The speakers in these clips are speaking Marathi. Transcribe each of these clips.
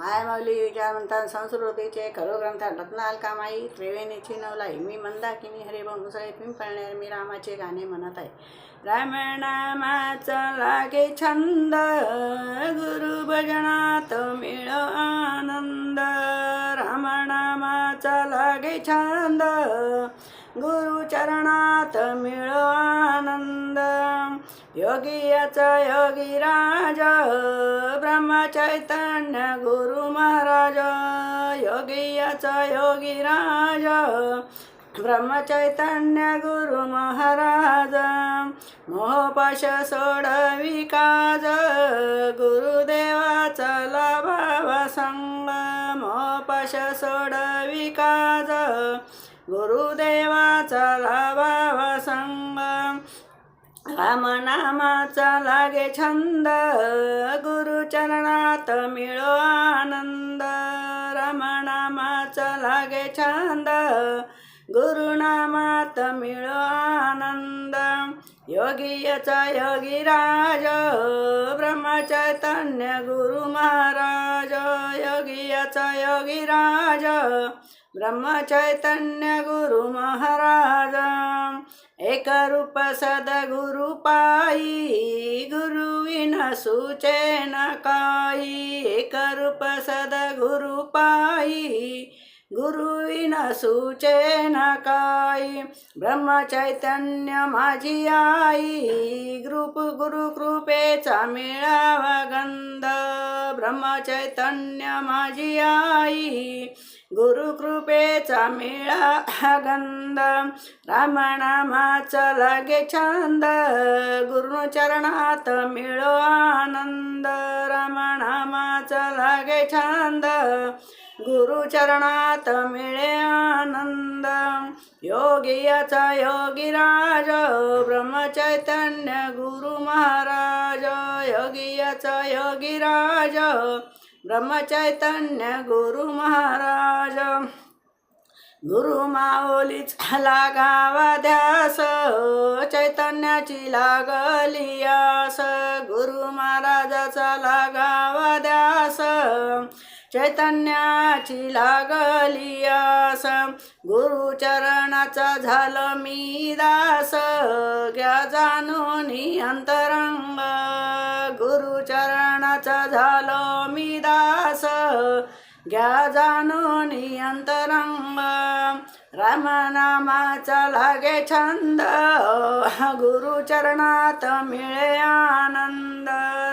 मायामाऊली विचारवंता संस्कृतीचे खरो ग्रंथ रत्नाल कामाई त्रिवेणीची नवलाई मी मंदाकिनी मुसळे पिंपळणे मी रामाचे गाणे म्हणत आहे. रामनामाचा लागे छंद गुरु भजनात मिळ आनंद. रामणामाचा लागे छंद गुरुचरणात मिळ आनंद योगियाचा योगी राज ब्रह्मचैतन्य गुरु महाराज. योगियाचा योगी राज ब्रह्मचैतन्य गुरु महाराज. मोहपाश सोडवी काज गुरुदेवाचा लाभावा संग. मोहपाश सोडवी काज गुरुदेवाचा लाभावा संग. रामनामाचा लागे छंद गुरुचरणात मिळो आनंद. रामनामाचा लागे छंद गुरुनामात मिळो आनंद. योगीयचा योगी राज ब्रह्मचैतन्य गुरु महाराज. योगीयचा योगी राज ब्रह्मचैतन्य गुरु महाराज. एक रूप सदगुरु पायी गुरु विन सुचे न काही एक रूप सदगुरु पायी गुरु सुचे न काही ब्रह्मचैतन्य माझी आई ग्रुप गुरु कृपेचा मिळावा गंध. ब्रह्मचैतन्य माझी आई गुरु कृपेचा मिळा गंध. रामनामाचा लागे छंद गुरुचरणात मिळो आनंद. रामनामाचा लागे छंद गुरुचरणात मिळे आनंद. योगियाचा योगी राज ब्रह्मचैतन्य गुरु महाराज. योगियाचा योगी राज ब्रह्मचैतन्य गुरु महाराज. गुरु माऊली झाला गावा ध्यास चैतन्याची लागली आस. गुरु महाराजाचा लागावा ध्यास चैतन्याची लागली आस. गुरुचरणाचा झालं मी दास घ्या जाणून अंतरंग झालो मी दास. घ्या जाणून अंतरंग. रामनामाचा लागे छंद. गुरुचरणात मिळे आनंद.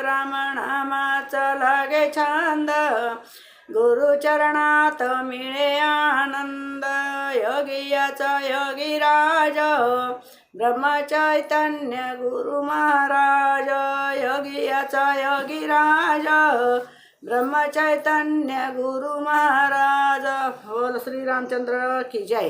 रामनामाचा लागे छंद. गुरुचरणात मिळे आनंद. योगियाचा योगी राज ब्रह्मचैतन्य गुरु महाराज योगियाचा योगी राज ब्रह्मचैतन्य गुरु महाराज। बोल श्रीरामचंद्र की जय।